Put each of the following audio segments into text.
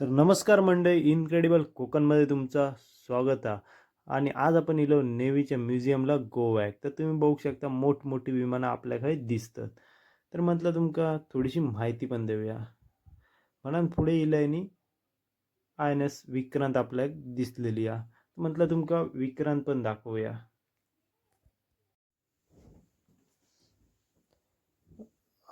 तर नमस्कार मंडळी इनक्रेडिबल कोकणमध्ये तुमचं स्वागत आहे. आणि आज आपण इलो नेव्हीच्या म्युझियमला गोव्याक तर तुम्ही बघू शकता मोठमोठी विमानं आपल्याकडे दिसतात. तर म्हटलं तुमका थोडीशी माहिती पण देऊया. म्हणून पुढे इल्यानी आय एन एस विक्रांत आपल्याक दिसलेली आहे. म्हटलं तुमका विक्रांत पण दाखवूया.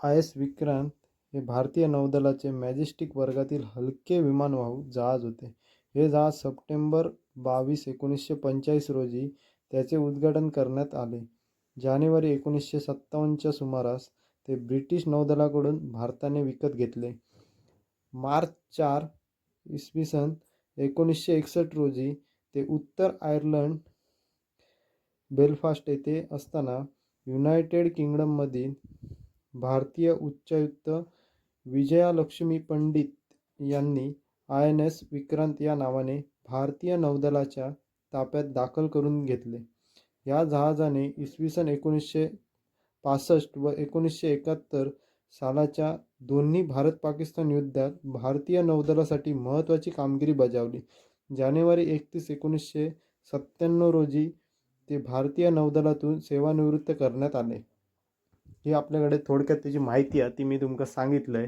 आय एस विक्रांत हे भारतीय नौदलाचे मॅजेस्टिक वर्गातील हलके विमानवाहू जहाज होते. हे जहाज सप्टेंबर बावीस एकोणीसशे पंचेचाळीस रोजी त्याचे उद्घाटन करण्यात आले. जानेवारी एकोणीसशे सत्तावन्नच्या सुमारास ते ब्रिटिश नौदलाकडून भारताने विकत घेतले. मार्च चार इसवी सन एकोणीसशे एकसष्ट रोजी ते उत्तर आयर्लंड बेलफास्ट येथे असताना युनायटेड किंगडममधील भारतीय उच्चायुक्त विजयालक्ष्मी पंडित यांनी आय एन एस विक्रांत या नावाने भारतीय नौदलाच्या ताफ्यात दाखल करून घेतले. या जहाजाने इसवी सन एकोणीसशे पासष्ट व एकोणीसशे एकाहत्तर सालाच्या दोन्ही भारत पाकिस्तान युद्धात भारतीय नौदलासाठी महत्त्वाची कामगिरी बजावली. जानेवारी एकतीस एकोणीसशे सत्त्याण्णव रोजी ते भारतीय नौदलातून सेवानिवृत्त करण्यात आले. ही आपल्याकडे थोडक्यात त्याची माहिती आहे ती मी तुमका सांगितलं आहे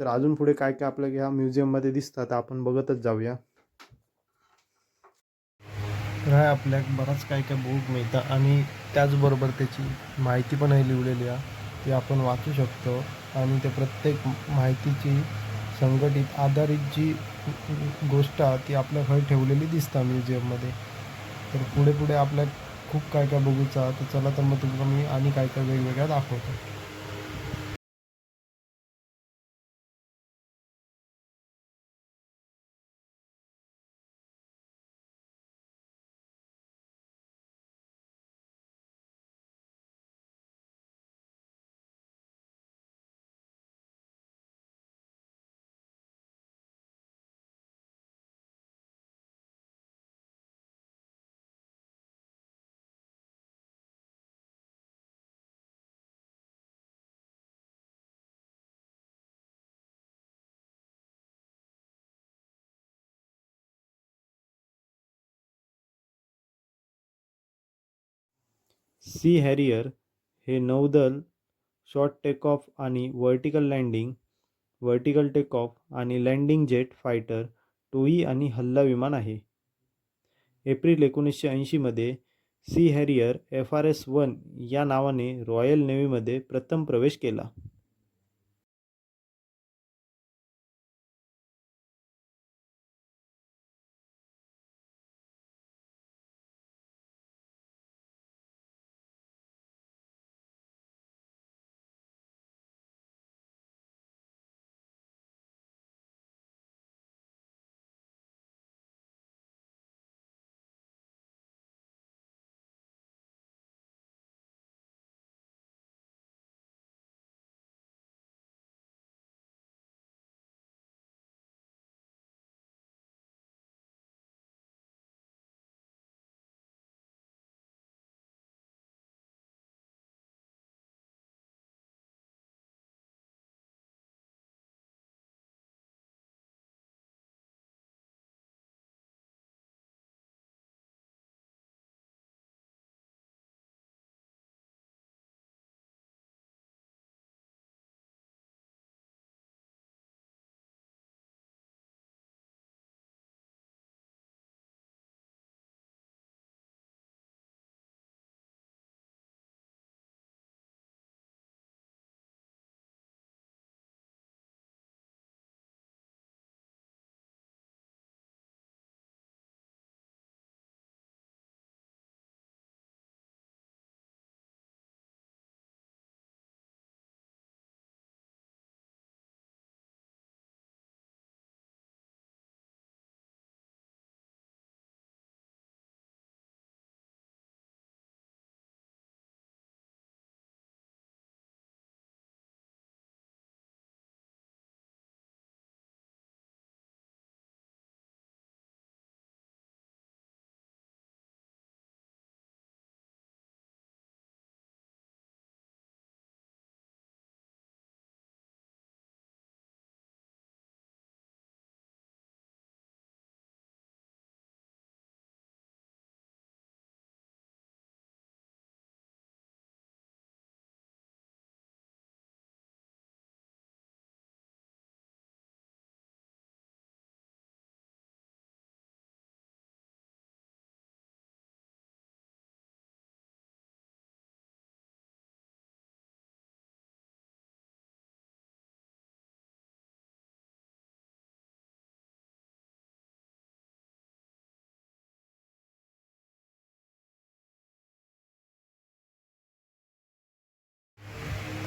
तर अजून पुढे काय काय आपल्या ह्या म्युझियममध्ये दिसतात आपण बघतच जाऊया. तर हा आपल्याक बराच काय काय बुक मिळतं आणि त्याचबरोबर त्याची माहिती पण आहे लिहिलेली आहे. ती आपण वाचू शकतो आणि ते प्रत्येक माहितीची संघटित आधारित जी गोष्ट आहे ती आपल्याकडे ठेवलेली दिसतं म्युझियममध्ये तर पुढे पुढे आपल्या खूप काय काय बघूचा तर चला तर मग तुमका मी आणि काय काय वेगवेगळ्या दाखवतो. सी हॅरियर हे नौदल शॉर्ट टेकऑफ आणि वर्टिकल लँडिंग वर्टिकल टेकऑफ आणि लँडिंग जेट फायटर टोई आणि हल्ला विमान आहे. एप्रिल एकोणीसशे ऐंशीमध्ये sea harrier F R S one या नावाने रॉयल नेव्हीमध्ये प्रथम प्रवेश केला.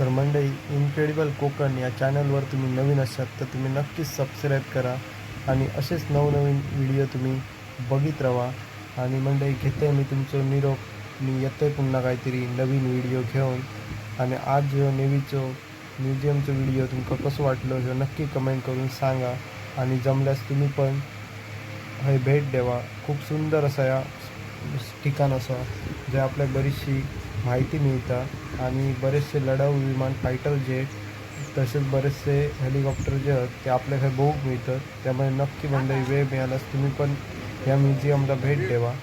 तर मंडळी इनक्रेडिबल कोकण या चॅनलवर तुम्ही नवीन असाल तर तुम्ही नक्कीच सबस्क्राईब करा आणि असेच नवनवीन व्हिडिओ तुम्ही बघित राहा. आणि मंडळी घेते मी तुमचं निरोप. मी येतोय पुन्हा काहीतरी नवीन व्हिडिओ घेऊन. आणि आज जो नेव्हीचो म्युझियमचं व्हिडिओ तुमचं कसं वाटलं हे नक्की कमेंट करून सांगा. आणि जमल्यास तुम्ही पण हे भेट द्यावा खूप सुंदर असा या ठिकाण असं जे आपल्या बरीचशी माहिती मिळतं आणि बरेचसे लढाऊ विमान फायटर जेट तसेच बरेचसे हेलिकॉप्टर जे आहेत ते आपल्याकडे बघूक मिळतात. त्यामुळे नक्की मंडळी वेळ मिळाल्यास तुम्ही पण या म्युझियमला भेट देवा